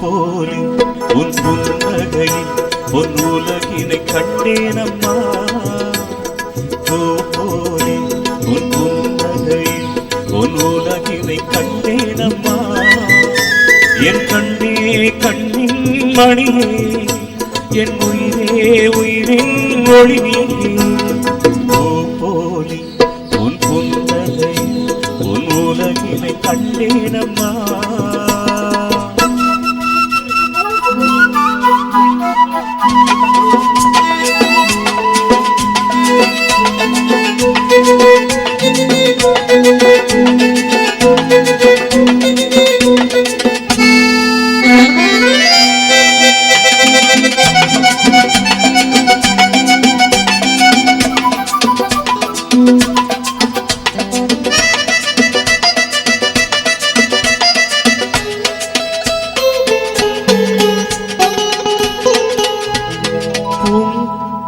போலி உன் புன்னகையில் பொன் உலகினை கண்டேனம்மா. போலி உன் புன்னகையில் பொன் உலகினை கண்டேனம்மா. என் கண்ணே கண்ணின் மணியே என் உயிரே உயிரின் ஒளி கண்டேனம்மா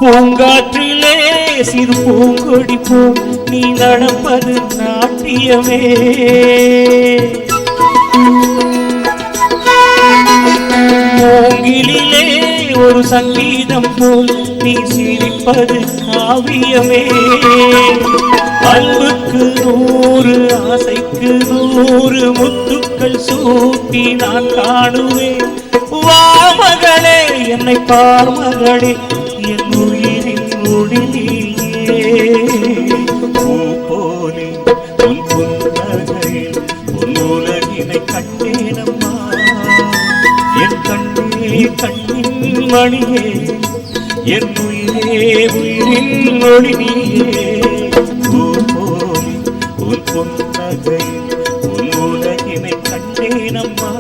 பூங்காற்றிலே சிறு பூங்கொடி பூ நீ நடப்பது நாட்டியமே. மூங்கிலிலே ஒரு சங்கீதம் போல் நீ சிரிப்பது காவியமே. அன்புக்கு நூறு ஆசைக்கு நூறு முத்துக்கள் சூட்டி நான் காணுவேன். வா மகளே என்னை பார் மகளே கண்ணின் மணியே என் உயிரே உயிரின் ஒளி நீயே பூ உன் புன்னகையில் உன் உலகினை கண்டேனம்மா.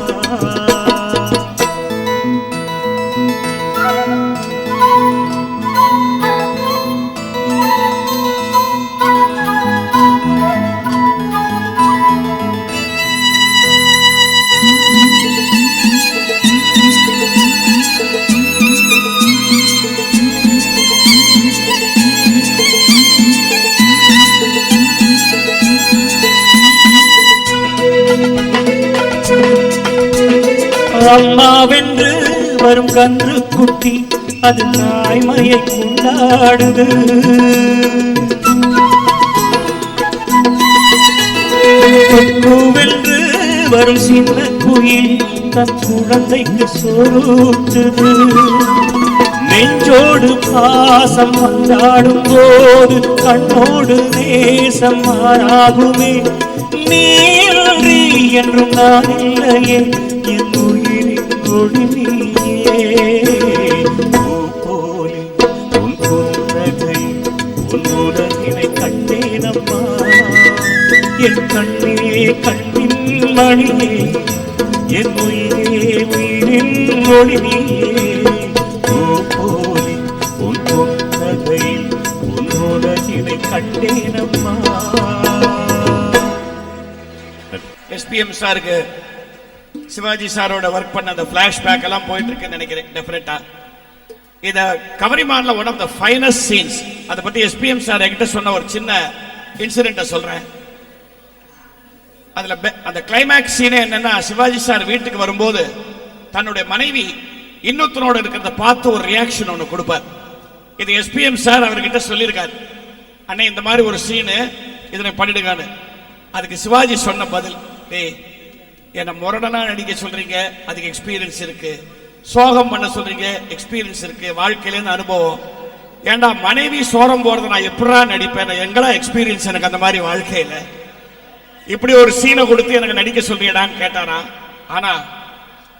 அம்மாவென்று வரும் கன்று குட்டி அது தாய்மையை கொண்டாடுது. குக்குவென்று வரும் சின்ன குயில் தன் குழந்தைக்கு சோறுத்துது நெஞ்சோடு பாசம் வந்தாடும் போது கண்ணோடு நேசம் மாறாகுமே. நீ என்றும் நான் இல்லையே என் ஒளி நீயே. பூ போலே உன் புன்னகை உன் உலகினை கண்டேனம்மா. என் கண்ணே கண்ணின் மணியே என் உயிரே உயிரின் ஒளி நீயே. பூ போலே உன் புன்னகை உன் உலகினை கண்டேனம்மா. எஸ்பிஎம் சாருக்கு சிவாஜி சாரோட ஒர்க் பண்ண அந்த பிளாஷ்பேக் எல்லாம் போயிட்டு இருக்குன்னு நினைக்கிறேன் டெஃபினட்டா இத கவரிமான்ல one of the finest scenes அதை பத்தி எஸ்பிஎம் சார் என்கிட்ட சொன்ன ஒரு சின்ன இன்சிடென்ட்டை சொல்றேன். அதுல அந்த கிளைமேக்ஸ் சீனே என்னன்னா சிவாஜி சார் வீட்டுக்கு வரும்போது தன்னுடைய மனைவி இன்னொருத்தனோட இருக்கிறத பார்த்து ஒரு ரியாக்ஷன் ஒன்று கொடுப்பார். இது எஸ்பிஎம் சார் அவர்கிட்ட சொல்லியிருக்காரு. அண்ணே இந்த மாதிரி ஒரு சீனு இதனை பண்ணிடுங்கன்னு. அதுக்கு சிவாஜி சொன்ன பதில் டேய் என்னை முரடனா நடிக்க சொல்றீங்க? அதுக்கு எக்ஸ்பீரியன்ஸ் இருக்கு. சோகம் பண்ண சொல்றீங்க? எக்ஸ்பீரியன்ஸ் இருக்கு. வாழ்க்கையிலேருந்து அனுபவம். ஏண்டா மனைவி சோரம் போறதை நான் எப்படா நடிப்பேன்? எங்களா எக்ஸ்பீரியன்ஸ் எனக்கு அந்த மாதிரி வாழ்க்கையில. இப்படி ஒரு சீனை கொடுத்து எனக்கு நடிக்க சொல்றியடான்னு கேட்டாரா ஆனா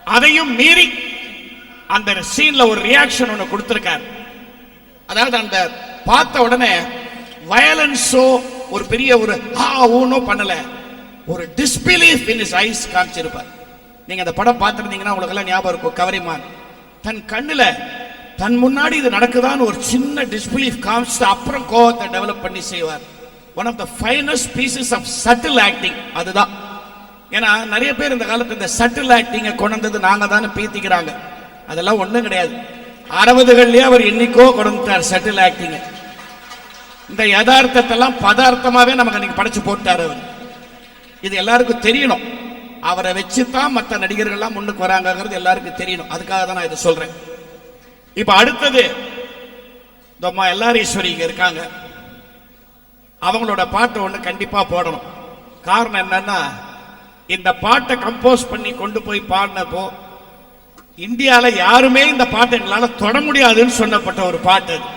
அதையும் மீறி அந்த சீன்ல ஒரு ரியாக்ஷன் ஒன்று கொடுத்துருக்காரு. அதாவது அந்த பார்த்த உடனே வயலன்ஸோ ஒரு பெரிய ஒரு ஆ ஊனோ பண்ணலை. ஒரு டிஸ்பிலீஃப் இன் இஸ் ஐஸ் காமிச்சிருப்பார். நீங்க அந்த படம் பார்த்துருந்தீங்கன்னா உங்களுக்கு எல்லாம் ஞாபகம் இருக்கும் கவரிமான். தன் கண்ணுல தன் முன்னாடி இது நடக்குதான்னு ஒரு சின்ன டிஸ்பிலீஃப் காமிச்சு அப்புறம் கோவத்தை டெவலப் பண்ணி செய்வார். One of the finest pieces of subtle acting அதுதான். ஏன்னா நிறைய பேர் இந்த காலத்தில் இந்த சட்டில் ஆக்டிங்கை கொண்டது நாங்கள் தானே பீத்திக்கிறாங்க. அதெல்லாம் ஒன்றும் கிடையாது. அறுபதுகள்லேயே அவர் என்னைக்கோ கொண்டு வந்துட்டார் சட்டில் ஆக்டிங்கை இந்த யதார்த்தத்தெல்லாம் பதார்த்தமாகவே நமக்கு அன்னைக்கு படைச்சு போட்டார் அவர். இது எல்லாருக்கும் தெரியணும். அவரை வச்சு தான் மற்ற நடிகர்கள்லாம் முன்னுக்கு வராங்கங்கிறது எல்லாருக்கும் தெரியணும். அதுக்காக தான் நான் இதை சொல்றேன். இப்போ அடுத்தது தம்மா எல்லாரீஸ்வரி இங்கே இருக்காங்க. அவங்களோட பாட்டை ஒன்று கண்டிப்பாக போடணும். காரணம் என்னன்னா இந்த பாட்டை கம்போஸ் பண்ணி கொண்டு போய் பாடினப்போ இந்தியாவில் யாருமே இந்த பாட்டை எங்களால் தொட முடியாதுன்னு சொன்னப்பட்ட ஒரு பாட்டு அது.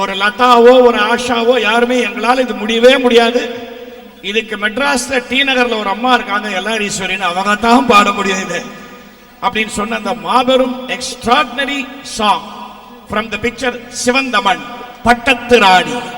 ஒரு லதாவோ ஒரு ஆஷாவோ யாருமே எங்களால் இது முடியவே முடியாது. இதுக்கு மெட்ராஸ்ல டி நகர்ல ஒரு அம்மா இருக்காங்க எல்லாரீஸ்வரின்னு அவங்க தான் பாட முடியும் இது. அப்படின்னு சொன்ன அந்த மாபெரும் extraordinary song from the picture Sivandha Mann Pattathu Rani.